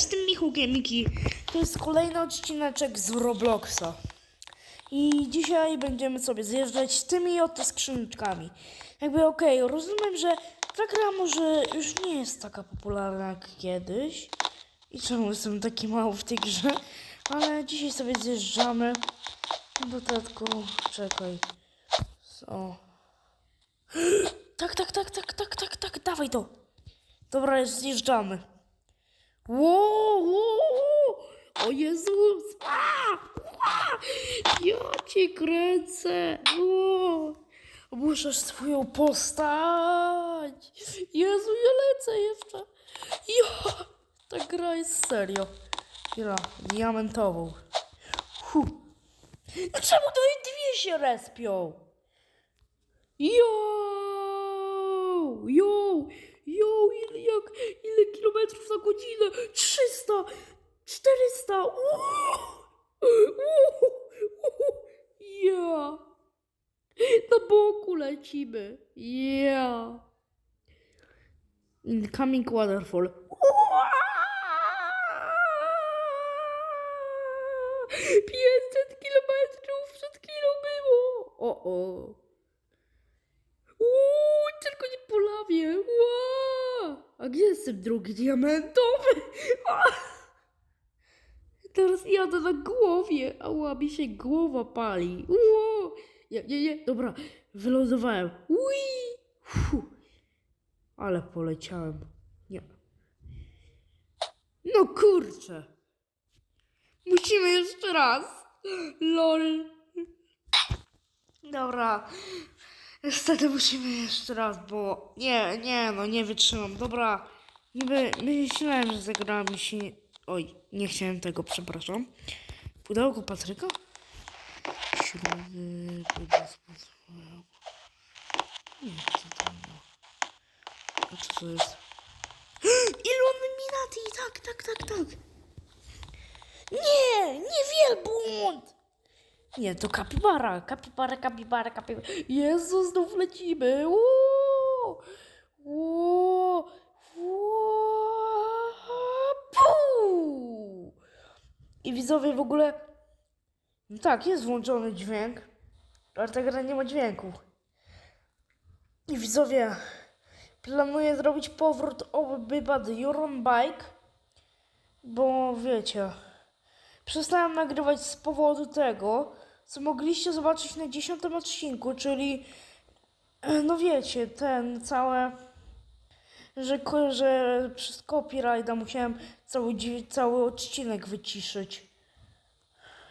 jestem Michał Gamiki. To jest kolejny odcineczek z Robloxa. I dzisiaj będziemy sobie zjeżdżać tymi oto skrzyneczkami. Jakby okej, rozumiem, że ta gra może już nie jest taka popularna jak kiedyś. I czemu jestem taki mały w tej grze? Ale dzisiaj sobie zjeżdżamy. Do dodatku, czekaj. O. Tak, tak, tak, tak, tak, tak, tak, dawaj to. Dobra, zjeżdżamy. Wow, wow, o Jezus! A, a, ja cię kręcę! Wow. Muszę swoją postać! Jezu, ja lecę jeszcze! Ja, ta gra jest serio. Gra diamentową. No czemu to i dwie się respią? Jo! Jo! Jo! Ile, jak, ile kilometrów na godzinę? 300! 400! Uuu! Uuu! Uuu! Ja! Na boku lecimy! Ja! Incoming waterfall. Uaa! 500 kilometrów przed chwilą było! O, o! Uuu, tylko nie po lawie. Ła! A gdzie jest ten drugi diamentowy? A! Teraz jadę na głowie. Ała, mi się głowa pali. Ło! Nie, nie, nie. Dobra, wylądowałem. Ui! Ale poleciałem. Nie. No kurczę. Musimy jeszcze raz. Lol. Dobra. Niestety musimy jeszcze raz, bo nie, nie, no nie wytrzymam. Dobra, niby myślałem, że zagrała mi się... Oj, nie chciałem tego, przepraszam. Pudełko Patryka? Śruby. Nie, co to? A co to jest? Illuminati, tak, tak, tak, tak. Nie, nie wielbłąd! Nie, to kapibara, kapibara, kapibara, kapibara. Jezu, znów lecimy. Uuu, uuu, uuu. I widzowie w ogóle... No tak, jest włączony dźwięk, ale ta gra nie ma dźwięku. I widzowie, planuję zrobić powrót Obyba The Euron Bike, bo wiecie... Przestałem nagrywać z powodu tego, co mogliście zobaczyć na dziesiątym odcinku, czyli e, no wiecie, ten całe, że, że przez copyrighta musiałem cały, cały odcinek wyciszyć.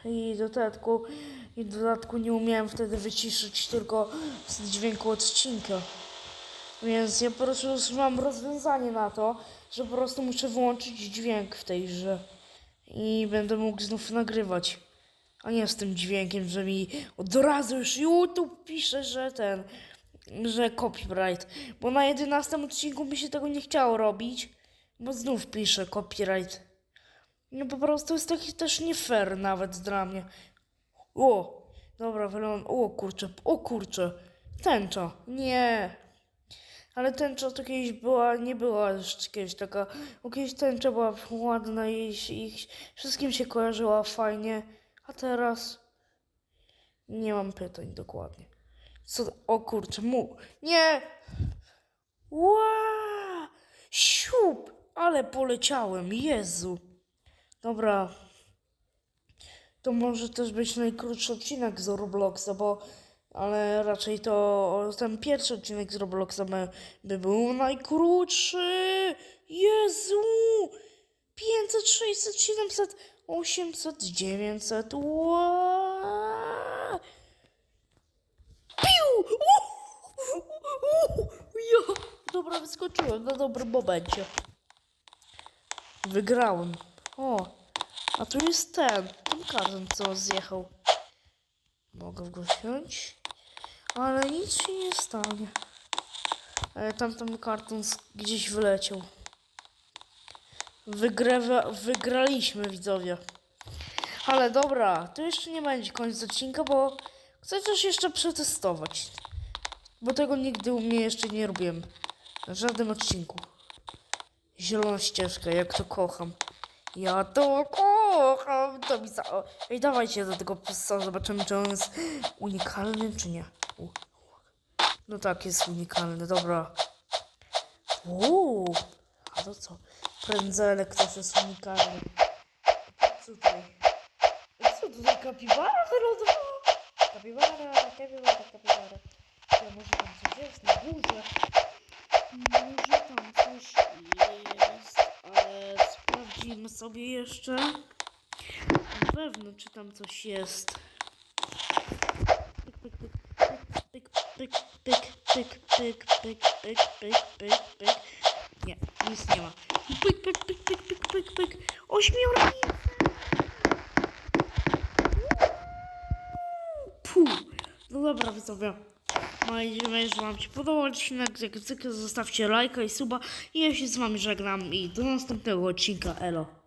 I dodatku, I dodatku nie umiałem wtedy wyciszyć tylko z dźwięku odcinka. Więc ja po prostu już mam rozwiązanie na to, że po prostu muszę wyłączyć dźwięk w tej i będę mógł znów nagrywać. A nie z tym dźwiękiem, że mi od razu już YouTube pisze, że ten, że copyright. Bo na 11 odcinku mi się tego nie chciało robić, bo znów pisze copyright. No po prostu jest taki też nie fair nawet dla mnie. O, dobra, wyląd. O kurczę, o kurczę. Tęcza. Nie. Ale tęcza to kiedyś była, nie była już kiedyś taka, bo kiedyś tęcza była ładna i, i wszystkim się kojarzyła fajnie, a teraz nie mam pytań dokładnie. Co, o kurczę, mu, nie! Ła! Siup! Ale poleciałem, Jezu! Dobra, to może też być najkrótszy odcinek z Robloxa, bo ale raczej to ten pierwszy odcinek z Robloxa by, by był najkrótszy. Jezu! 500, 600, 700, 800, 900. Ła! Piu! Ja! Dobra, wyskoczyłem na dobrym momencie. Wygrałem. O, a tu jest ten, ten karton, co zjechał. Mogę go wziąć, ale nic się nie stanie. Ale tamten karton gdzieś wyleciał. Wygrywa, wygraliśmy, widzowie. Ale dobra, to jeszcze nie będzie koniec odcinka, bo chcę coś jeszcze przetestować. Bo tego nigdy u mnie jeszcze nie robiłem. Na żadnym odcinku. Zielona ścieżka, jak to kocham. Ja to kocham, to mi za... Ej, dawajcie do tego psa, zobaczymy, czy on jest unikalny, czy nie. No tak, jest unikalny, dobra. Uuu, a to co? Prędzelek też jest unikalny. Co tutaj? Co tutaj kapibara wylądowała? Kapibara, kapibara, kapibara. Ja może tam coś jest na górze. Może tam coś jest, ale sprawdzimy sobie jeszcze. Na pewno, czy tam coś jest. Pyk, pyk, pyk, pyk, pyk, pyk, pyk, pyk, pyk, pyk, pyk. Nie, nic nie ma. Pyk, pyk, pyk, pyk, pyk, pyk, pyk. Ośmiornica! Puh. No dobra, widzowie. Mam nadzieję, że Wam się podobał odcinek. Jak zwykle zostawcie lajka i suba. I ja się z Wami żegnam i do następnego odcinka. Elo.